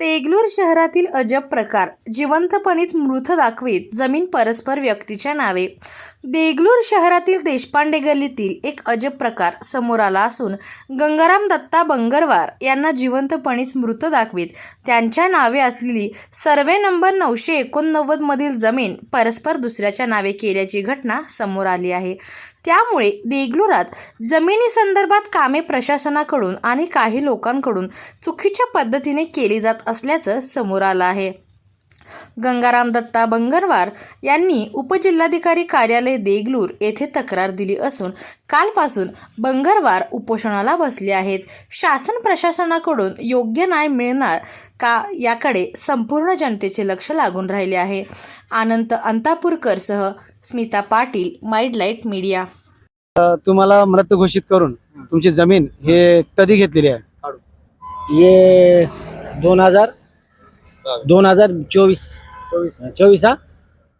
the Deglur शहरातील अजब प्रकार जिवंतपणीच मृत दाखवीत जमीन परस्पर व्यक्तीच्या नावे. देगलूर शहरातील देशपांडे गल्लीतील एक अजब प्रकार समोर आला असून गंगाराम दत्ता बंगरवार यांना जिवंतपणीच मृत दाखवीत. त्यांच्या नावे असलेली सर्वे नंबर नऊशे एकोणनव्वदमधील जमीन परस्पर दुसऱ्याच्या नावे केल्याची घटना समोर आली आहे. त्यामुळे देगलुरात जमिनीसंदर्भात कामे प्रशासनाकडून आणि काही लोकांकडून चुकीच्या पद्धतीने केली जात असल्याचं समोर आलं आहे. गंगाराम दत्ता बंगरवार यांनी उपजिल्हाधिकारी कार्यालय देगलूर येथे तक्रार दिली असून कालपासून बंगरवार उपोषणाला बसले आहेत. शासन प्रशासनाकडून योग्य न्याय मिळणार का याकडे संपूर्ण जनतेचे लक्ष लागून राहिले आहे. आनंद अंतापूरकरसह स्मिता पाटील माइडलाईट मीडिया. तुम्हाला मृत घोषित करून तुमची जमीन हे कधी घेतलेली आहे? ये दोन हजार दोन हजार चोवीस. चोवीस. हा?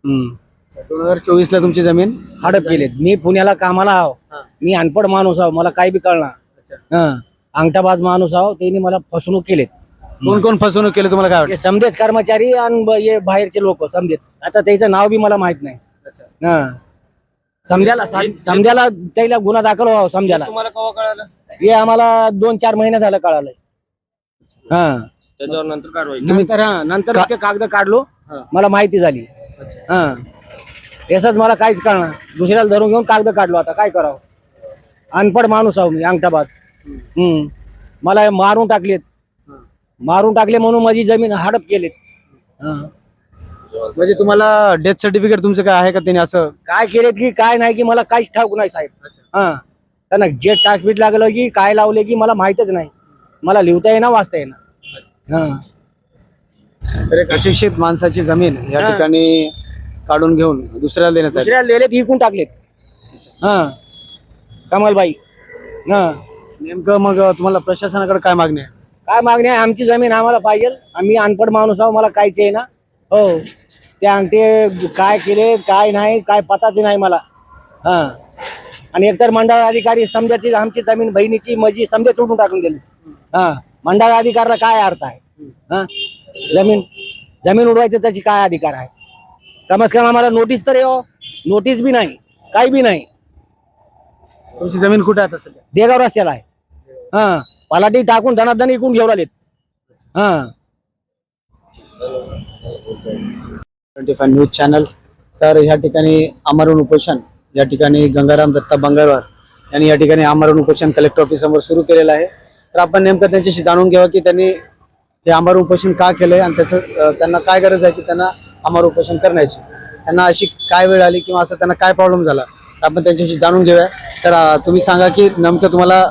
दोन हजार चोवीस ला तुमची जमीन? हडप केलेत मी पुण्याला कामाला आहो. मी अनपड माणूस आहो. मला काही बी कळणार. हं. अंगठाबाज माणूस आहो. त्यांनी मला फसवणूक केलेत. कोण कोण फसवणूक केली तुम्हाला काय हे समजेच कर्मचारी आणि ब- हे बाहेरचे लोक समजेच आता त्याचं नाव बी मला माहीत नाही. हं. समजायला सम- समजायला त्याला गुन्हा दाखल व्हावं समजायला तुम्हाला केव्हा कळालं? हे आम्हाला दोन चार महिने झालं कळालंय. हा. त्याच्यावर नंतर कारवाई. नंतर हा नंतर ते कागद काढलो मला माहिती झाली. हा. याच मला काहीच कळणार. दुसऱ्याला धरून घेऊन कागद काढलो आता काय करावं? अनपड माणूस आहो मी अंगठाबाद. हम्म. मला हे मारून टाकलेत. मारून टाकले म्हणून माझी जमीन हडप केलेत. हा. म्हणजे तुम्हाला डेथ सर्टिफिकेट तुमचं काय आहे का त्यांनी असं? काय केलेत की काय नाही की मला काहीच ठाऊक नाही साहेब. हा. त्यांना जे टाकपीट लागलं की काय लावले की मला माहितच नाही. मला लिहिता येणार वाचता येणार तर एक अशिक्षित माणसाची जमीन या हा. ठिकाणी काढून घेऊन दुसऱ्याला देण्यात आली. दिलेत विकून टाकलेत. हा. कमलबाई. हा. नेमकं मग तुम्हाला प्रशासनाकडे काय मागणी आहे? काय मागणी आहे? आमची जमीन आम्हाला पाहिजे. आम्ही अनपड माणूस आहो मला काहीच आहे ना हो. ते अंगठे काय केले काय नाही काय पताच नाही मला. हा. आणि एकतर मंडळ अधिकारी समजाची आमची जमीन बहिणीची मजी समजा सोडून टाकून दिली. हा. मंडळ अधिकारला काय अर्थ आहे? हा? जमीन जमीन उडवायचं त्याची काय अधिकार आहे? कमस कम आम्हाला नोटीस तर येऊ नोटीस बी नाही काही बी नाही. तुमची जमीन कुठे आहे आता सध्या? देगाव रस्त्याला आहे. हा. पलाटी टाकून धनाधन इकून घेऊन आलेत. हा. Twenty five news channel. तर या ठिकाणी आमरण उपोषण या ठिकाणी गंगाराम दत्ता बंगारवार यांनी या ठिकाणी आमरण उपोषण कलेक्टर ऑफिस समोर सुरू केलेलं आहे. तर आपण नेमकं त्यांच्याशी जाणून घ्यावं की त्यांनी हे आमरण उपोषण का केलंय आणि त्याचं त्यांना काय गरज आहे की त्यांना आमरण उपोषण करण्याची? त्यांना अशी काय वेळ आली किंवा असं त्यांना काय प्रॉब्लेम झाला? तर आपण त्यांच्याशी जाणून घेऊया. तर तुम्ही सांगा की नेमकं तुम्हाला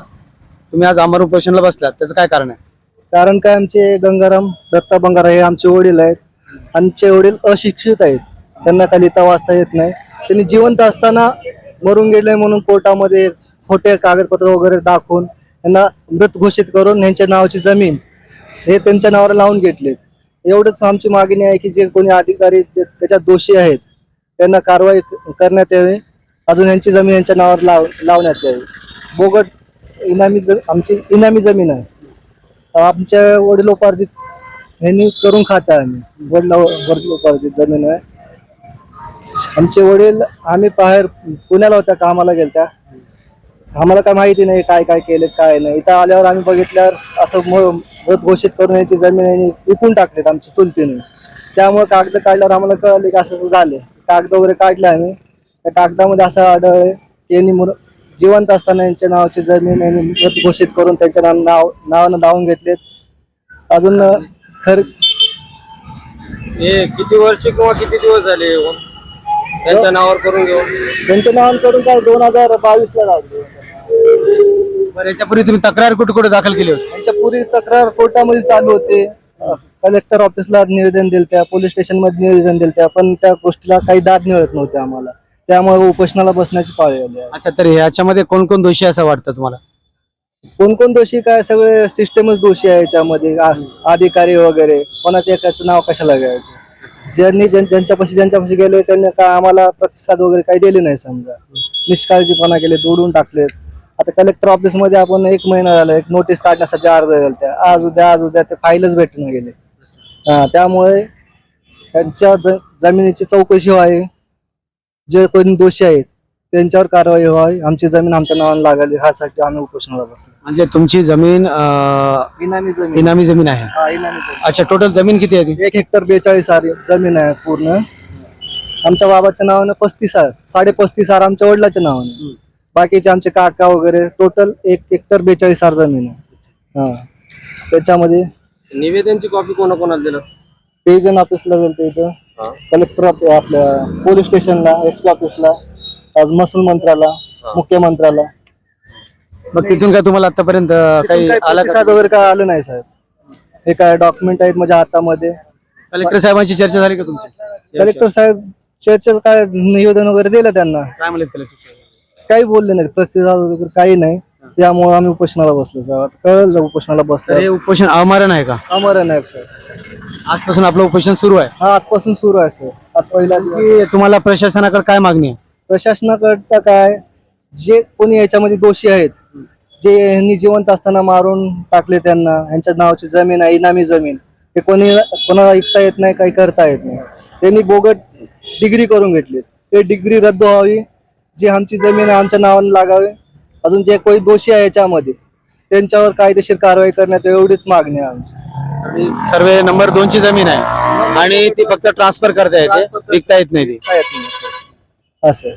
तुम्ही आज आमरण उपोषणला बसलात. त्याचं काय कारण आहे? कारण काय आमचे गंगाराम दत्ता बंगारा हे आमचे वडील आहेत. आमचे वडील अशिक्षित आहेत. त्यांना काही लिहिता वाचता येत नाही. त्यांनी जिवंत असताना मरून गेले म्हणून कोर्टामध्ये खोटे कागदपत्र वगैरे दाखवून त्यांना मृत घोषित करून यांच्या नावाची जमीन हे त्यांच्या नावावर लावून घेतलेत एवढंच आमची मागणी आहे की जे कोणी अधिकारी त्याच्यात दोषी आहेत त्यांना कारवाई करण्यात यावी. अजून यांची जमीन यांच्या नावावर लाव लावण्यात यावी. बोगट इनामी ज आमची इनामी जमीन आहे. आमच्या वडिलोपार्जित यांनी करून खात आहे आम्ही. वडिला वडिलोपार्जित जमीन आहे. आमचे वडील आम्ही बाहेर पुण्याला होत्या कामाला गेलत्या. आम्हाला काय माहिती नाही काय काय केलेत काय नाही. इथं आल्यावर आम्ही बघितल्यावर असं मत घोषित करून याची जमीन यांनी विकून टाकलेत आमच्या चुलतीने. त्यामुळे कागद काढल्यावर आम्हाला कळले की असं असं झाले कागद वगैरे काढले आम्ही. त्या कागदामध्ये असं आढळले की यांनी जिवंत असताना यांच्या नावाची जमीन यांनी मत घोषित करून त्यांच्या नाव नाव नावानं लावून घेतलेत. अजून खर हे किती वर्ष किंवा किती दिवस झाले? त्यांच्या नावावर करून घेऊन त्यांच्या नावानं करून काय दोन हजार बावीस ला बरं याच्यापूर्वी तुम्ही तक्रार कुठे कुठे दाखल केली होती? त्यांच्या पूर्वी तक्रार कोर्टामध्ये चालू होते. कलेक्टर ऑफिसला निवेदन दिलं त्या पोलीस स्टेशनमध्ये निवेदन दिलं त्या पण त्या गोष्टीला काही दाद मिळत नव्हते आम्हाला. त्यामुळे उपोषणाला बसण्याची पाळी आली. आहे. अच्छा तर ह्याच्यामध्ये कोण कोण दोषी असं वाटतं तुम्हाला? कोण कोण दोषी काय? सगळे सिस्टमच दोषी आहे याच्यामध्ये. आ- अधिकारी वगैरे. कोणाच्या एकाचं नाव कशाला घ्यायचं? ज्यांनी ज्यां- ज्यांच्यापाशी ज्यांच्यापाशी गेले त्यांनी काय आम्हाला प्रतिसाद वगैरे काही दिले नाही समजा. निष्काळजीपणा केले दोडून टाकलेत. आता कलेक्टर ऑफिसमध्ये आपण एक महिना झाला एक नोटीस काढण्यासाठी अर्ज झाला त्या आज उद्या आज उद्या ते फाईलच भेटून गेले. हा, त्यामुळे त्यांच्या ज- जमिनीची चौकशी व्हावी. जे कोणी दोषी आहेत त्यांच्यावर कारवाई व्हावी आमची जमीन आमच्या नावाने लागावी ह्यासाठी आम्ही उपोषणाला बसलो. म्हणजे तुमची जमीन अं, इनामी जमीन. इनामी जमीन आहे. हा इनामी जमीन. अच्छा टोटल जमीन किती आहे ती? एक हेक्टर बेचाळीस आर जमीन आहे पूर्ण. आमच्या बाबाच्या नावानं पस्तीस आर साडे पस्तीस आर आमच्या वडिलाच्या नावाने. बाकीचे आमचे काका वगैरे टोटल एक हेक्टर बेचाळीस आर जमीन आहे. हा. त्याच्यामध्ये निवेदनची कॉपी कोणाकोणाला दिलं? डिव्हिजन ऑफिसला गेलतो इथं. कलेक्टर आपल्या पोलीस स्टेशनला एस पी ऑफिसला आज महसूल मंत्र्याला मुख्यमंत्र्याला. मग तिथून काय तुम्हाला आतापर्यंत काही आला का? प्रतिसाद वगैरे काय आलं नाही साहेब? हे काय डॉक्युमेंट आहेत माझ्या हातामध्ये? कलेक्टर साहेबांची चर्चा झाली का तुमची? कलेक्टर साहेब चर्चेचं काय निवेदन वगैरे दिलं त्यांना? काय म्हणले कलेक्टर साहेब? काही बोलले नाही प्रतिसाद वगैरे काही नाही. त्यामुळे आम्ही उपोषणाला बसलो साहेब. आता कळलं जा उपोषणाला तर हे बसलो उपोषण अमरण आहे का? अमर नायक साहेब. आजपासून आपलं उपोषण सुरू आहे. हा आजपासून सुरू आहे सर आज पहिला दिवस. की तुम्हाला प्रशासनाकडे काय मागणी आहे? प्रशासनाकडं काय जे कोणी याच्यामध्ये दोषी आहेत जे यांनी जिवंत असताना मारून टाकले त्यांना यांच्या नावाची जमीन आहे इनामी जमीन ते कोणी कोणाला ऐकता येत नाही काही करता येत नाही. त्यांनी बोगट डिग्री करून घेतली. ते डिग्री रद्द व्हावी जी आमची जमीन आहे आमच्या नावाने लागावे. अजून जे कोणी दोषी आहे याच्यामध्ये त्यांच्यावर कायदेशीर कारवाई करण्यात एवढीच मागणी आहे आमची. सर्वे नंबर दोन ची जमीन आहे. आणि ती फक्त ट्रान्सफर करता येते विकता येत नाही ती. काय